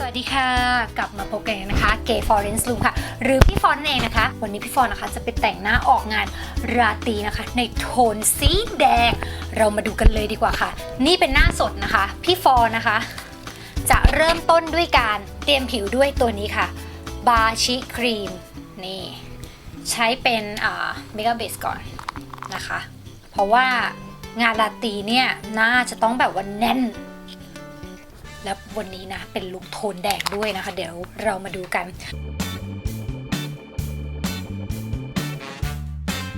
สวัสดีค่ะ กลับมาพบกันนะคะเกย์ฟอร์เรนซ์ลูค่ะ หรือพี่ฟอนเองนะคะ วันนี้พี่ฟอนนะคะจะไปแต่งหน้าออกงานราตรีนะคะ ในโทนสีแดง เรามาดูกันเลยดีกว่าค่ะ นี่เป็นหน้าสดนะคะ พี่ฟอนนะคะ จะเริ่มต้นด้วยการเตรียมผิวด้วยตัวนี้ค่ะบาชิครีมนี่ ใช้เป็นเมก a เบสก่อนนะคะ เพราะว่างานราตรีเนี่ยน่าจะต้องแบบว่าแน่น แล้ววันนี้นะเป็นลุคโทนแดงด้วยนะคะ เดี๋ยวเรามาดูกัน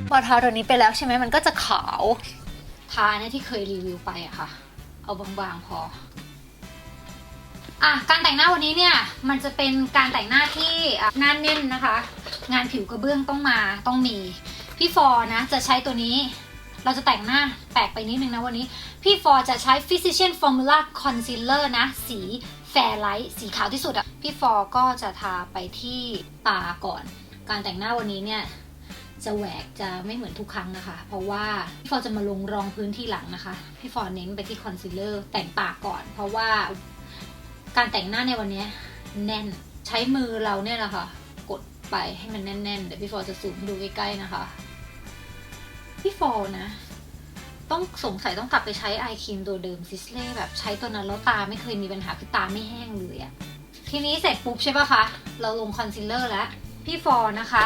พอทาตัวนี้ไปแล้วใช่ไหมมันก็จะขาวทาเนี่ยที่เคยรีวิวไปอะค่ะ เอาบางๆพออะการแต่งหน้าวันนี้เนี่ยมันจะเป็นการแต่งหน้าที่หน้าเน้นนะคะ งานผิวกระเบื้องต้องมาต้องมี พี่ฟอนะจะใช้ตัวนี้ เราจะแต่งหน้าแปลกไปนิดนึงนะวันนี้ พี่ฟอร์จะใช้ Physician Formula Concealer นะ สี Fairlight สีขาวที่สุดอะพี่ฟอร์ก็จะทาไปที่ตาก่อน การแต่งหน้าวันนี้เนี่ยจะแหวกจะไม่เหมือนทุกครั้งนะคะ เพราะว่าพี่ฟอร์จะมาลงรองพื้นที่หลังนะคะ พี่ฟอร์เน้นไปที่คอนซีลเลอร์แต่งปากก่อน เพราะว่าการแต่งหน้าในวันนี้แน่นใช้มือเราเนี่ยแหละค่ะกดไปให้มันแน่นๆ เดี๋ยวพี่ฟอร์จะซูมให้ดูใกล้ๆนะคะ พี่ฟอร์นะ ต้องสงสัยต้องกลับไปใช้ไอครีมตัวเดิมซิสเล่แบบใช้ตัวนั้นแล้วตาไม่เคยมีปัญหาคือตาไม่แห้งเลยอะทีนี้เสร็จปุ๊บใช่ปะคะ เราลงคอนซีลเลอร์แล้ว พี่ฟอนะคะ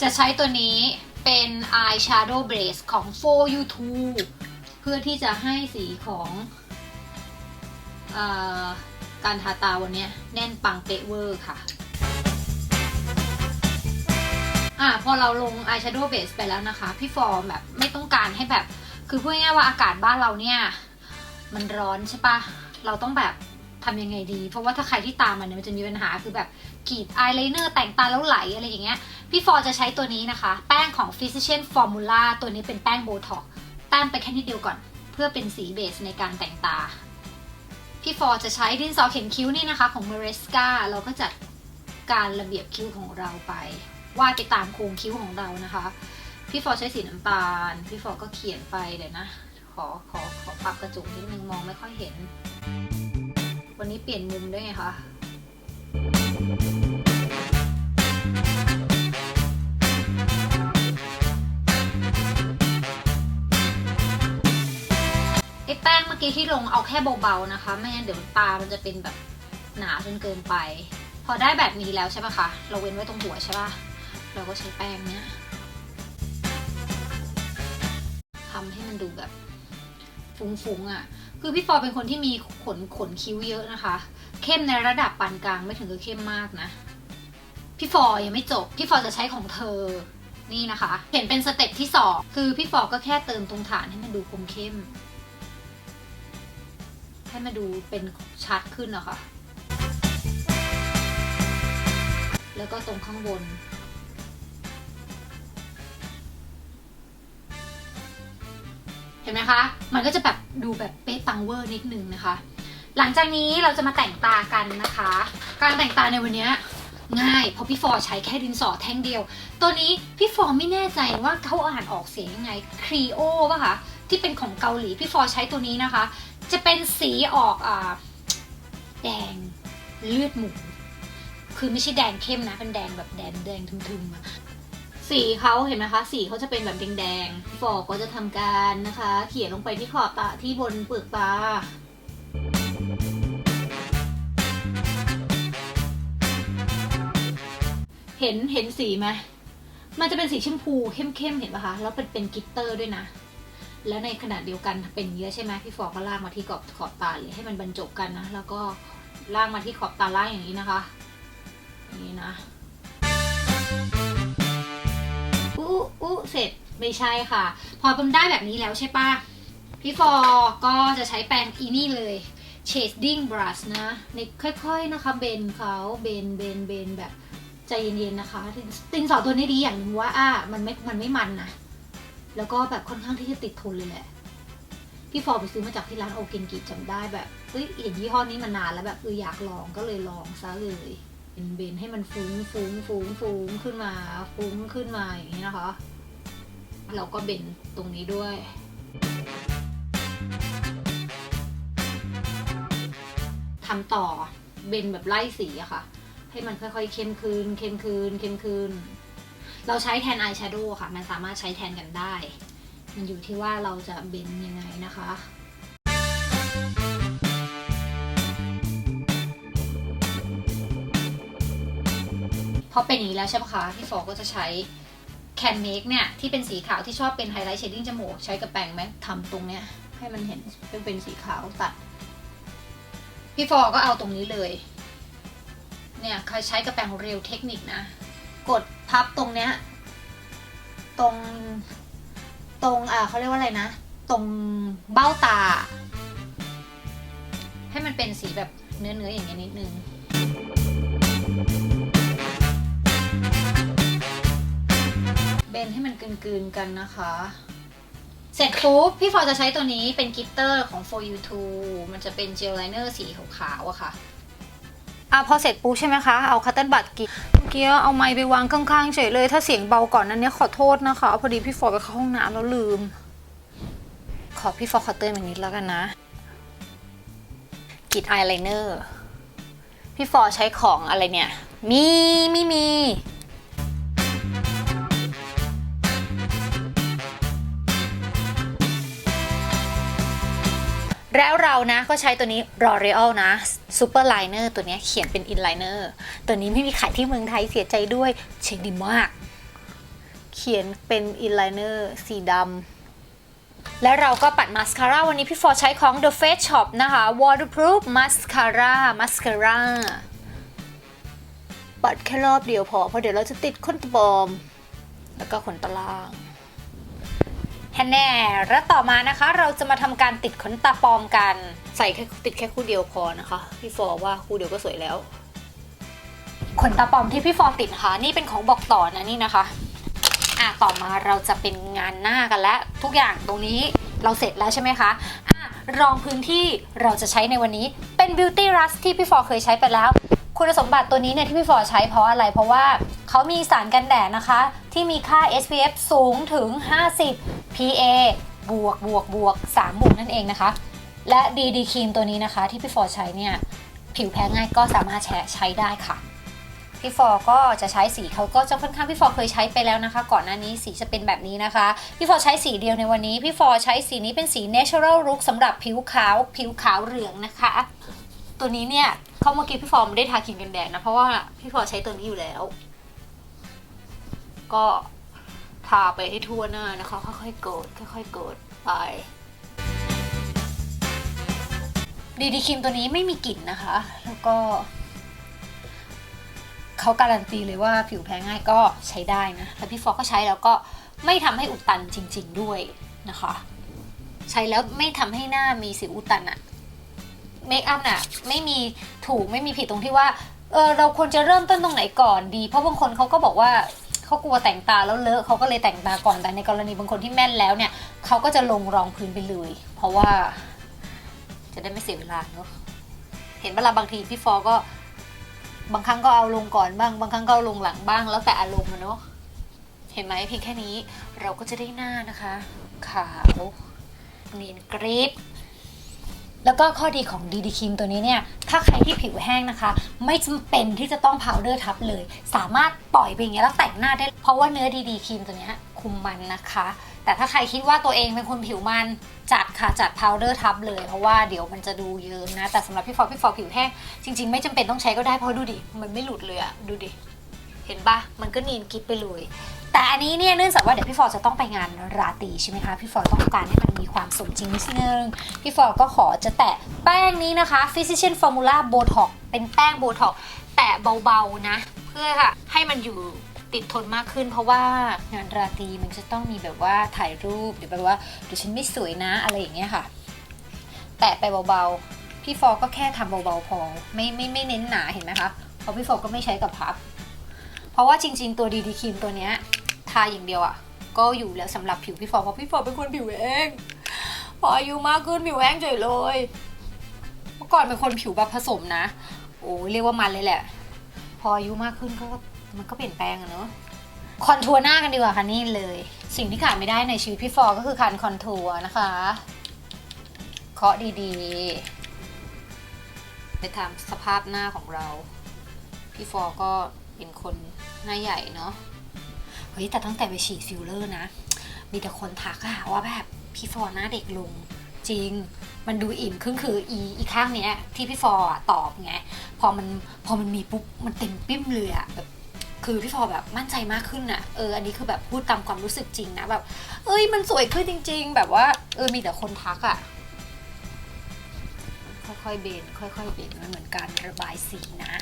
จะใช้ตัวนี้เป็น Eye Shadow Base ของ For You 2 เพื่อที่จะให้สีของอการทาตาวันนี้แน่นปังเป๊ะเวอร์ค่ะ อะพอเราลง Eye Shadow Base ไปแล้วนะคะ พี่ฟอร์แบบไม่ต้องการให้แบบ คือพูดง่ายๆว่าอากาศบ้านเราเนี่ย มันร้อนใช่ปะเราต้องแบบทำยังไงดี เพราะว่าถ้าใครที่ตามมันเนี่ยมันจะมีปัญหาคือแบบกรีดอายไลเนอร์แต่งตาแล้วไหลอะไรอย่างเงี้ย พี่ฟอร์จะใช้ตัวนี้นะคะ แป้งของ Physician Formula ตัวนี้เป็นแป้งโบท็อกแต้มไปแค่นิดเดียวก่อน เพื่อเป็นสีเบสในการแต่งตา พี่ฟอร์จะใช้ดินสอเขียนคิ้วนี่นะคะ ของ m a r e s c a เราก็จัดการระเบียบคิ้วของเราไป วาดไปตามโครงคิ้วของเรานะคะ พี่ฟอใช้สีน้ำตาล พี่ฟอก็เขียนไปเดี๋ยวนะ ขอขอขอปรับกระจกนิดนึงมองไม่ค่อยเห็น วันนี้เปลี่ยนมุมด้วยไงคะไอ้แป้งเมื่อกี้ที่ลงเอาแค่เบาๆนะคะ ไม่งั้นเดี๋ยวตามันจะเป็นแบบหนาจนเกินไป พอได้แบบนี้แล้วใช่ปะคะ เราเว้นไว้ตรงหัวใช่ปะ เราก็ใช้แป้งเนี้ยทำให้มันดูแบบฟุ้งๆอะ่ะ คือพี่ฟอร์เป็นคนที่มีขนขนคิ้วเยอะนะคะ เข้มในระดับปานกลางไม่ถึงกับเข้มมากนะ พี่ฟอร์ยังไม่จบ พี่ฟอร์จะใช้ของเธอ นี่นะคะ เห็นเป็นสเต็ปที่สองคือพี่ฟอร์ก็แค่เติมตรงฐานให้มันดูคมเข้ม ให้มันดูเป็นชัดขึ้นนะคะแล้วก็ตรงข้างบน เห็นไหมคะ มันก็จะแบบดูแบบเป๊ะปังเวอร์นิดนึงนะคะ หลังจากนี้เราจะมาแต่งตากันนะคะ การแต่งตาในวันนี้ง่ายเพราะพี่ฟอร์ใช้แค่ดินสอแท่งเดียว ตัวนี้พี่ฟอร์ไม่แน่ใจว่าเขาอ่านออกเสียงยังไงครีโอป่ะคะที่เป็นของเกาหลีพี่ฟอร์ใช้ตัวนี้นะคะ จะเป็นสีออกอ่าแดงเลือดหมู คือไม่ใช่แดงเข้มนะ เป็นแดงแบบแดงแดงทึมๆ สีเขาเห็นไหมคะ สีเขาจะเป็นแบบแดงๆฟอร์ก็จะทำการนะคะ เขียนลงไปที่ขอบตาที่บนเปลือกตาเห็นเห็นสีไหมมันจะเป็นสีชมพูเข้มๆเห็นปะคะ แล้วเป็นเป็นกิตเตอร์ด้วยนะ แล้วในขณะเดียวกันเป็นเยอะใช่ไหมพี่ฟอร์ก็ลากมาที่ขอบขอบตาเลยให้มันบรรจบกันนะ แล้วก็ลากมาที่ขอบตาล่างอย่างนี้นะคะ นี้นะ อู้อู้เสร็จไม่ใช่ค่ะ พอเป็นได้แบบนี้แล้วใช่ปะพี่ฟอก็จะใช้แปรงอีนี่เลย shading brush นะในค่อยๆนะคะเบนเขาเบนเบนเบนแบบใจเย็นๆนะคะตินสอตัวนี้ดีอย่างหนึงว่าอะมันไม่มันไม่มันนะแล้วก็แบบค่อนข้างที่จะติดทนเลยแหละพี่ฟอไปซื้อมาจากที่ร้านโอเกนกิจำได้แบบเฮ้ยเห็นยี่ห้อนี้มานานแล้วแบบเอออยากลองก็เลยลองซะเลย เป็นเบนให้มันฟุ้งฟุ้งฟุ้งฟุ้งขึ้นมา ฟุ้งขึ้นมาอย่างนี้นะคะ เราก็เบนตรงนี้ด้วยทำต่อเบนแบบไล่สีอะค่ะ ให้มันค่อยๆ เข้มคืนเข้มคืนเข้มคืน เราใช้แทนอายแชโดว์ค่ะ มันสามารถใช้แทนกันได้ มันอยู่ที่ว่าเราจะเบนยังไงนะคะ อเป็นอย่างนี้แล้วใช่ปะคะพี่ฟอก็จะใช้แคนเมกเนี่ยที่เป็นสีขาวที่ชอบเป็นไฮไลท์เชดดิ้งจมูกใช้กับแปรงแม็กทำตรงเนี้ยให้มันเห็นเป็นเป็นสีขาวตัด พี่ฟอก็เอาตรงนี้เลย เนี่ยใครใช้กระแปรงเรียวเทคนิคนะ กดพับตรงเนี้ยตรงตรงอ่าเขาเรียกว่าอะไรนะ ตรงเบ้าตา ให้มันเป็นสีแบบเนื้อเนื้อๆอย่างเงี้ยนิดนึง บนให้มันกลืนๆกันนะคะ เสร็จปุ๊บพี่ฟอร์จะใช้ตัวนี้เป็นกิตเตอร์ของ for you to มันจะเป็นเจลไลเนอร์สีขาวๆอะค่ะอะพอเสร็จปุ๊บใช่ไหมคะ เอาคัตเติลบัตกรีดเมื่อกี้เอาไมค์ไปวางข้างๆเฉยเลย ถ้าเสียงเบาก่อนนั้นเนี้ยขอโทษนะคะ พอดีพี่ฟอร์ไปเข้าห้องน้ำแล้วลืม ขอพี่ฟอร์ขอเตือนอีกนิดแล้วกันนะกรีดอายไลเนอร์พี่ฟอร์ใช้ของอะไรเนี่ย มีมีมี แล้วเรานะก็ใช้ตัวนี้ L'Oreal นะ Super Liner ตัวนี้เขียนเป็น Inliner ตัวนี้ไม่มีขายที่เมืองไทยเสียใจด้วยเช็คดีมาก เขียนเป็น Inliner สีดำและเราก็ปัดมาสคาร่าวันนี้พี่ฟอร์ใช้ของ The Face Shop นะคะ Waterproof Mascara Mascara ปัดแค่รอบเดียวพอเพราะเดี๋ยวเราจะติดขนตาปลอม แล้วก็ขนตาล่าง แฮนแน่แล้วต่อมานะคะ เราจะมาทำการติดขนตาปลอมกัน ใส่แค่ติดแค่คู่เดียวพอนะคะ พี่ฟอร์ว่าคู่เดียวก็สวยแล้ว ขนตาปลอมที่พี่ฟอร์ติดนะคะนี่เป็นของบอกต่อนะนี่นะคะอะต่อมาเราจะเป็นงานหน้ากันแล้ว ทุกอย่างตรงนี้เราเสร็จแล้วใช่ไหมคะอะรองพื้นที่เราจะใช้ในวันนี้เป็น Beauty Rust ที่พี่ฟอร์เคยใช้ไปแล้ว คุณสมบัติตัวนี้เนี่ยที่พี่ฟอร์ใช้เพราะอะไร เพราะว่า เขามีสารกันแดดนะคะ ที่มีค่า SPF สูงถึง 50 PA บวกบวกบวก3บวกนั่นเองนะคะ และดีดีครีมตัวนี้นะคะ ที่พี่ฟอร์ใช้เนี่ย ผิวแพ้ง่ายก็สามารถแชใช้ได้ค่ะ พี่ฟอร์ก็จะใช้สีเขาก็จะค่อนข้างพี่ฟอร์เคยใช้ไปแล้วนะคะ ก่อนหน้านี้สีจะเป็นแบบนี้นะคะ พี่ฟอร์ใช้สีเดียวในวันนี้ พี่ฟอร์ใช้สีนี้เป็นสี natural look สำหรับผิวขาว ผิวขาวเหลืองนะคะ ตัวนี้เนี่ยเขาเมื่อกี้พี่ฟอร์ไม่ได้ทาครีมกันแดดนะเพราะว่าพี่ฟอร์ใช้ตัวนี้อยู่แล้ว ก็ทาไปให้ทั่วหน้านะคะ ค่อยๆกดค่อยๆกดไปดีดีครีมตัวนี้ไม่มีกลิ่นนะคะ แล้วก็เขาการันตีเลยว่าผิวแพ้ง่ายก็ใช้ได้นะแล้วพี่ฟอกก็ใช้แล้วก็ไม่ทำให้อุดตันจริง ๆด้วยนะคะ ใช้แล้วไม่ทำให้หน้ามีสิวอุดตันอะเมคอัพน่ะไม่มีถูกไม่มีผิดตรงที่ว่าเออเราควรจะเริ่มต้นตรงไหนก่อนดี เพราะบางคนเขาก็บอกว่า เขากลัวแต่งตาแล้วเลอะเขาก็เลยแต่งตาก่อนแต่ในกรณีบางคนที่แม่นแล้วเนี่ยเขาก็จะลงรองพื้นไปเลย เพราะว่าจะได้ไม่เสียเวลาเนอะเห็นเวลาบางทีพี่ฟอก็บางครั้งก็เอาลงก่อนบ้าง บางครั้งก็เอาลงหลังบ้าง แล้วแต่อารมณ์เนาะเห็นไหมเพียงแค่นี้เราก็จะได้หน้านะคะขาวเนียนกริบ แล้วก็ข้อดีของดีดีครีมตัวนี้เนี่ย ถ้าใครที่ผิวแห้งนะคะ ไม่จำเป็นที่จะต้องพาวเดอร์ทับเลย สามารถปล่อยไปอย่างเงี้ยแล้วแต่งหน้าได้ เพราะว่าเนื้อดีดีครีมตัวเนี้ยคุมมันนะคะ แต่ถ้าใครคิดว่าตัวเองเป็นคนผิวมันจัดค่ะจัดพาวเดอร์ทับเลย เพราะว่าเดี๋ยวมันจะดูเยิ้มนะ แต่สำหรับพี่ฟอร์พี่ฟอร์ผิวแห้งจริง ๆ ไม่จำเป็นต้องใช้ก็ได้เพราะดูดิมันไม่หลุดเลยอะดูดิเห็นปะมันก็เนียนกิ๊บไปเลย แต่อันนี้เนี่ยเนื่องจากว่าเดี๋ยวพี่ฟอร์จะต้องไปงานราตรีใช่ไหมคะ พี่ฟอร์ต้องการให้มันมีความสมจริงนิดนึง พี่ฟอร์ก็ขอจะแตะแป้งนี้นะคะ Physician Formula Botox เป็นแป้งโบท็อกแตะเบาๆนะ เพื่อให้มันอยู่ติดทนมากขึ้น เพราะว่างานราตรีมันจะต้องมีแบบว่าถ่ายรูปหรือแบบว่าเดี๋ยวฉันไม่สวยนะอะไรอย่างเงี้ยค่ะ แตะไปเบาๆ พี่ฟอร์ก็แค่ทำเบาๆพอไม่ไม่ไม่เน้นหนาเห็นไหมคะเพราะพี่ฟอร์ก็ไม่ใช้กับพับเพราะว่าจริง ๆ ตัวดีดีครีมตัวเนี้ยาอย่างเดียวอะ่ะ ก็อยู่แล้วสำหรับผิวพี่ฟอร์เพราะพี่ฟอร์เป็นคนผิวแห้งพออายุมากขึ้นผิวแห้งเฉยเลย เมื่อก่อนเป็นคนผิวแบบผสมนะ โอ้เรียกว่ามันเลยแหละ พออายุมากขึ้นก็มันก็เปลี่ยนแปลงอะเนอะคอนทัวร์หน้ากันดีกว่าค่ะนี่เลย สิ่งที่ขาดไม่ได้ในชีวิตพี่ฟอร์ก็คือการคอนทัวร์นะคะเคาะดีๆ ไปทำสภาพหน้าของเรา พี่ฟอก็เป็นคนหน้าใหญ่เนาะ เฮ้ยแต่ตั้งแต่ไปฉีดฟิลเลอร์นะ มีแต่คนทักอะว่าแบบพี่ฟอหน้าเด็กลงจริง มันดูอิ่มขึ้นคืออีอีข้างเนี้ยที่พี่ฟออะตอบไงพอมันพอมันมีปุ๊บมันเต็มปิ้มเลยอะแบบคือพี่ฟอแบบมั่นใจมากขึ้นอะเอออันนี้คือแบบพูดตามความรู้สึกจริงนะแบบ เอ้ยมันสวยขึ้นจริง ๆ แบบว่า เออมีแต่คนทักอะค่อยๆเบนค่อยๆเบนมันเหมือนการระบายสีนะ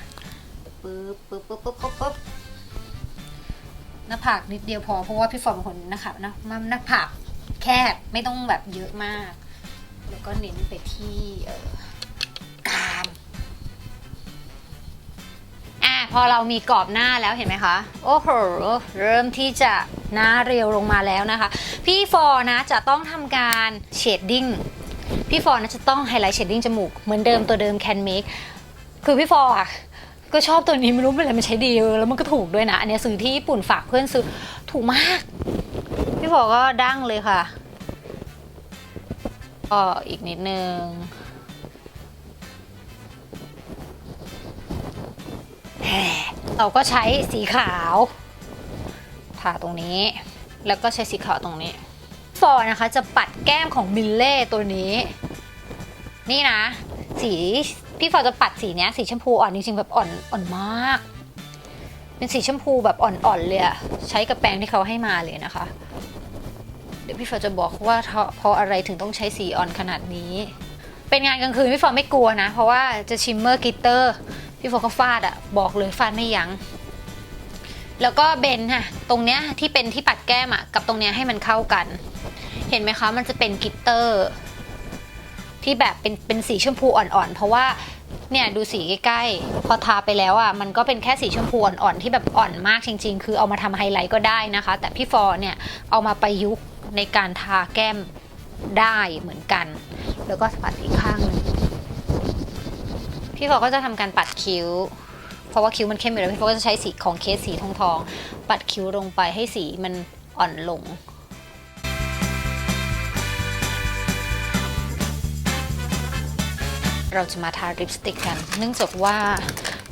ปึ๊บปึ๊บปึ๊บปึ๊บปึ๊บ หน้าผากนิดเดียวพอเพราะว่าพี่ฟอร์เป็นคนนะคะหน้าหน้าผากแคบไม่ต้องแบบเยอะมาก แล้วก็เน้นไปที่เออกรามอะพอเรามีกรอบหน้าแล้วเห็นไหมคะ โอ้โห เริ่มที่จะหน้าเรียวลงมาแล้วนะคะ พี่ฟอร์นะจะต้องทำการเชดดิ้งพี่ฟอร์นะจะต้องไฮไลท์เชดดิ้งจมูกเหมือนเดิมตัวเดิม Can Make คือพี่ฟอร์อะ ก็ชอบตัวนี้ไม่รู้เป็นอะไรมันใช้ดีแล้วมันก็ถูกด้วยนะ อันนี้ซื้อที่ญี่ปุ่นฝากเพื่อนซื้อถูกมาก พี่ฟอร์ก็ดั้งเลยค่ะก็อีกนิดนึงเราก็ใช้สีขาวทาตรงนี้ แล้วก็ใช้สีขาวตรงนี้ ฟอร์นะคะจะปัดแก้มของมิลเล่ตัวนี้ นี่นะ สี พี่ฟอจะปัดสีเนี้ยสีชมพูอ่อนจริงๆแบบอ่อนอ่อนมาก เป็นสีชมพูแบบอ่อนๆเลยอะใช้กับแปรงที่เขาให้มาเลยนะคะ เดี๋ยวพี่ฟอจะบอกว่าเพราะอะไรถึงต้องใช้สีอ่อนขนาดนี้ เป็นงานกลางคืนพี่ฟอไม่กลัวนะ เพราะว่าจะชิมเมอร์กิตเตอร์พี่ฟอก็ฟาดอะบอกเลยฟาดไม่ยัง้งแล้วก็เบนค่ะ ตรงเนี้ยที่เป็นที่ปัดแก้มอะกับตรงเนี้ยให้มันเข้ากัน เห็นไหมคะมันจะเป็นกิตเตอร์ ที่แบบเป็นเป็นสีชมพูอ่อนๆ เพราะว่าเนี่ยดูสีใกล้ๆ พอทาไปแล้วอะมันก็เป็นแค่สีชมพูอ่อนๆ ที่แบบอ่อนมากจริง ๆ คือเอามาทำไฮไลท์ก็ได้นะคะ แต่พี่ฟอร์เนี่ยเอามาประยุกต์ในการทาแก้มได้เหมือนกัน แล้วก็ปัดอีกข้างนึงพี่ฟอร์ก็จะทำการปัดคิ้ว เพราะว่าคิ้วมันเข้มอยู่แล้วพี่ฟอร์ก็จะใช้สีของเคสสีทองๆปัดคิ้วลงไปให้สีมันอ่อนลง เราจะมาทาลิปสติกกัน เนื่องจากว่า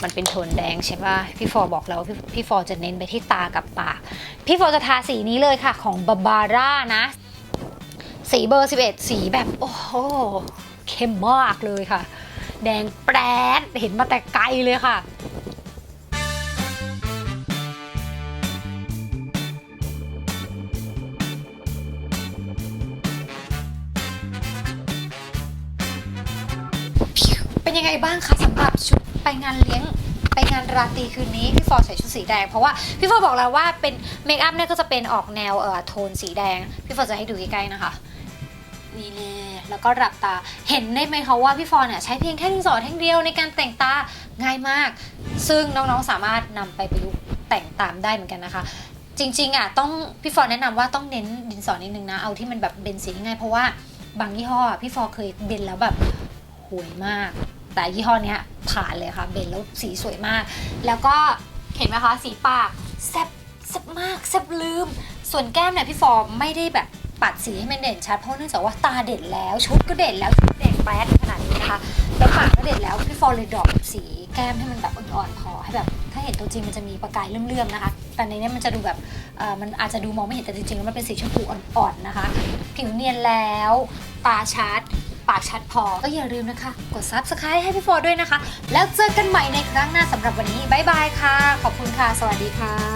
มันเป็นโทนแดงใช่ป่ะพี่ฟอร์บอกแล้วพี่พี่ฟอร์จะเน้นไปที่ตากับปาก พี่ฟอร์จะทาสีนี้เลยค่ะของบาบาร่านะ สีเบอร์ 11 สีแบบ โอ้โหเข้มมากเลยค่ะ แดงแปรดเห็นมาแต่ไกลเลยค่ะ บ้างคะสำหรับชุดไปงานเลี้ยงไปงานราตรีคืนนี้พี่ฟอร์ใส่ชุดสีแดง เพราะว่าพี่ฟอร์บอกแล้วว่าเป็นเมคอัพเนี่ยก็จะเป็นออกแนวเอ่อโทนสีแดง พี่ฟอร์จะให้ดูใกล้ๆนะคะนี่แน่แล้วก็หลับตาเห็นได้ไหมคะว่าพี่ฟอร์เนี่ยใช้เพียงแค่ดินสอแท่งเดียวในการแต่งตาง่ายมาก ซึ่งน้องๆสามารถนำไปประยุกต์แต่งตามได้เหมือนกันนะคะ จริงๆอะต้องพี่ฟอร์แนะนำว่าต้องเน้นดินสอนิดนึงนะเอาที่มันแบบเบนสีง่ายเพราะว่าบางยี่ห้อพี่ฟอร์เคยเบนแล้วแบบห่วยมาก แต่ยี่ห้อนี้ผ่านเลยค่ะเบนแล้วสีสวยมาก แล้วก็เห็นไหมคะสีปากแซ่บแซ่บมากแซ่บลืม ส่วนแก้มเนี่ยพี่ฟอร์ไม่ได้แบบปัดสีให้มันเด่นชัดเพราะเนื่องจากว่าตาเด่นแล้วชุดก็เด่นแล้วชุดเด่นแป๊ดขนาดนี้นะคะแล้วปากก็เด่นแล้วพี่ฟอร์เลยดรอปสีแก้มให้มันแบบอ่อนๆพอให้แบบถ้าเห็นตัวจริงมันจะมีประกายเลื่อมๆนะคะ แต่ในเนี้ยมันจะดูแบบมันอาจจะดูมองไม่เห็นแต่จริงๆแล้วมันเป็นสีชมพูอ่อนๆนะคะ ผิวเนียนแล้ว ตาชัด ปากชัดพอ ก็อย่าลืมนะคะ กด subscribe ให้พี่โฟด้วยนะคะ แล้วเจอกันใหม่ในครั้งหน้าสำหรับวันนี้ บ๊ายบายค่ะ ขอบคุณค่ะ สวัสดีค่ะ